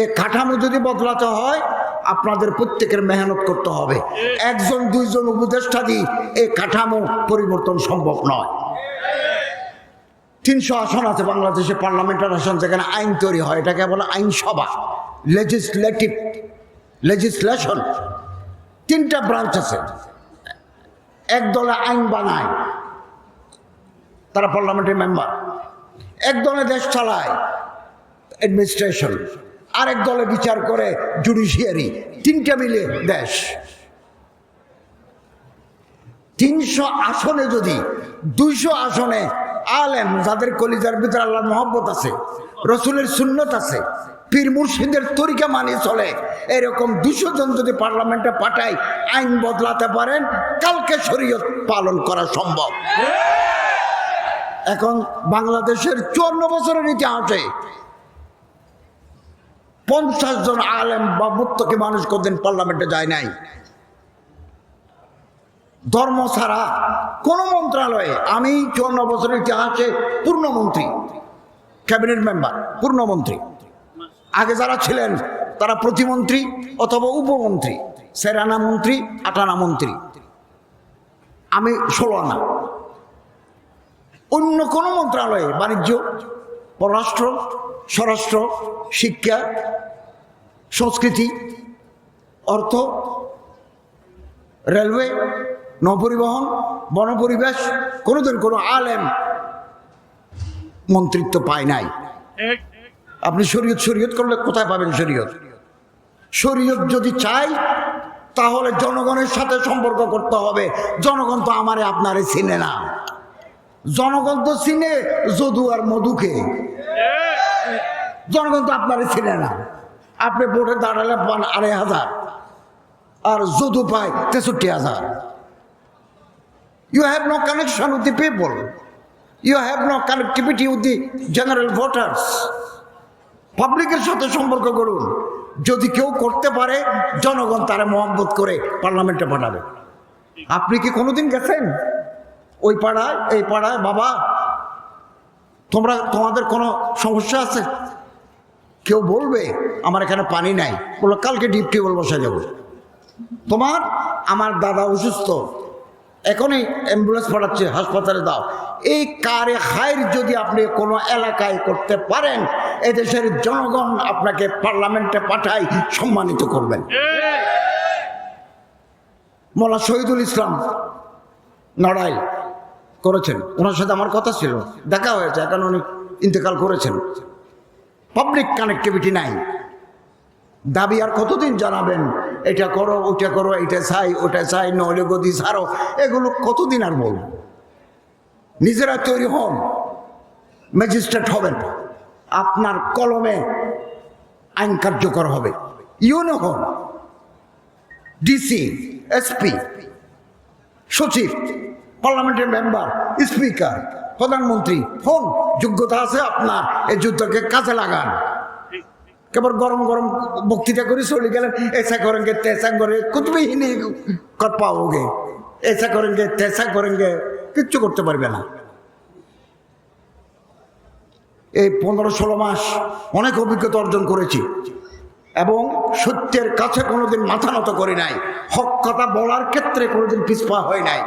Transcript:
এ কাঠামো যদি বদলাতে হয়, আপনাদের প্রত্যেকের মেহনত করতে হবে। একজন, দুইজন উপদেষ্টা দিয়ে এই কাঠামো পরিবর্তন সম্ভব নয়। তিনশো আসন আছে বাংলাদেশে পার্লামেন্টার আসন, যেখানে আইন তৈরি হয়। এটাকে বলে আইনসভা লেজিসলেটিভ লেজিসলেশন তিনটা ব্রাঞ্চ আছে। এক দলে আইন বানায়, তারা পার্লামেন্টের মেম্বার এক দলে দেশ চালায় অ্যাডমিনিস্ট্রেশন আরেক দলে বিচার করে জুডিশিয়ারি তিনটা মিলে দেশ। তিনশো আসনে যদি দুইশো আসনে আলেম যাদের কলিজার ভিতরে আল্লাহর মহব্বত আছে রসুলের সুন্নত আছে পীর মুর্শিদের তরিকা মানিয়ে চলে এরকম দুশো জন যদি পার্লামেন্টে পাঠায় আইন বদলাতে পারেন কালকে শরীয়ত পালন করা সম্ভব। এখন বাংলাদেশের চুয়ান্ন বছরের ইতিহাসে পঞ্চাশ জন আলেম বা মুক্তকে মানুষ কোনদিন পার্লামেন্টে যায় নাই। ধর্ম ছাড়া কোন মন্ত্রণালয়ে আমি চুয়ান্ন বছরের ইতিহাসে পূর্ণমন্ত্রী, ক্যাবিনেট মেম্বার, পূর্ণমন্ত্রী। আগে যারা ছিলেন, তারা প্রতিমন্ত্রী অথবা উপমন্ত্রী সেরানা মন্ত্রী আটানা মন্ত্রী। আমি ষোলো আনা। অন্য কোনো মন্ত্রণালয়ে বাণিজ্য, পররাষ্ট্র স্বরাষ্ট্র, শিক্ষা, সংস্কৃতি, অর্থ, রেলওয়ে, নৌপরিবহন, বনপরিবেশ, কোনোদিন কোনো আলেম মন্ত্রিত্ব পায় নাই। আপনি শরীয়ত শরীয়ত করলে কোথায় পাবেন শরীয়ত? শরীয়ত যদি চাই, তাহলে জনগণের সাথে সম্পর্ক করতে হবে। জনগণ তো আমারে, আপনারে চিনে না। জনগণ তো চিনে, যদু আর মধুকে। জনগণ তো আপনারে চিনে না। আপনি ভোটে দাঁড়ালে পান আড়াই হাজার, আর যদু পায় তেষট্টি হাজার। You have no connection with the people you have no connectivity with the general voters পাবলিকের সাথে সম্পর্ক করুন। যদি কেউ করতে পারে, জনগণ তারা মোহাম্মত করে পার্লামেন্টে পাঠাবে। আপনি কি কোনোদিন গেছেন? ওই পাড়ায়, এই পাড়ায়, বাবা? তোমরা তোমাদের কোনো সমস্যা আছে? কেউ বলবে আমার এখানে পানি নাই। বলল কালকে ডিপ টিউবওয়েল বসে যাব তোমার আমার দাদা অসুস্থ এখনই অ্যাম্বুলেন্স পাঠাচ্ছে হাসপাতালে দাও। এই কারে হাইর যদি আপনি কোনো এলাকায় করতে পারেন এদেশের জনগণ আপনাকে পার্লামেন্টে পাঠায় সম্মানিত করবেন। মোলা শহীদুল ইসলাম নড়াইল। করেছেন। ওনার সাথে আমার কথা ছিল। দেখা হয়েছে, এখন উনি ইন্তেকাল করেছেন। পাবলিক কানেক্টিভিটি নাই। দাবি আর কতদিন জানাবেন? এটা করো ওটা করো এটা চাই ওটা চাই নহলে গদি ছাড়ো। এগুলো কতদিন আর বল নিজেরা তৈরি হন। ম্যাজিস্ট্রেট হবেন। আপনার কলমে আইন কার্যকর হবে। ইউনো হন। ডিসি, এসপি, সচিব। পার্লামেন্টের মেম্বার স্পিকার প্রধানমন্ত্রী, ফোন, যোগ্যতা আছে আপনার, এই যুদ্ধকে কাজে লাগান। কেবল গরম গরম বক্তৃতা করে চলে গেলেন এসা করেন গে তেসা করে কুতুবিহীন কর পাওগে এসা করেন গে তেসা করেন গে কিচ্ছু করতে পারবে না। এই পনেরো ষোলো মাস অনেক অভিজ্ঞতা অর্জন করেছি এবং সত্যের কাছে কোনোদিন মাথা নত করে নাই, হক কথা বলার ক্ষেত্রে কোনোদিন পিছপা হয় নাই।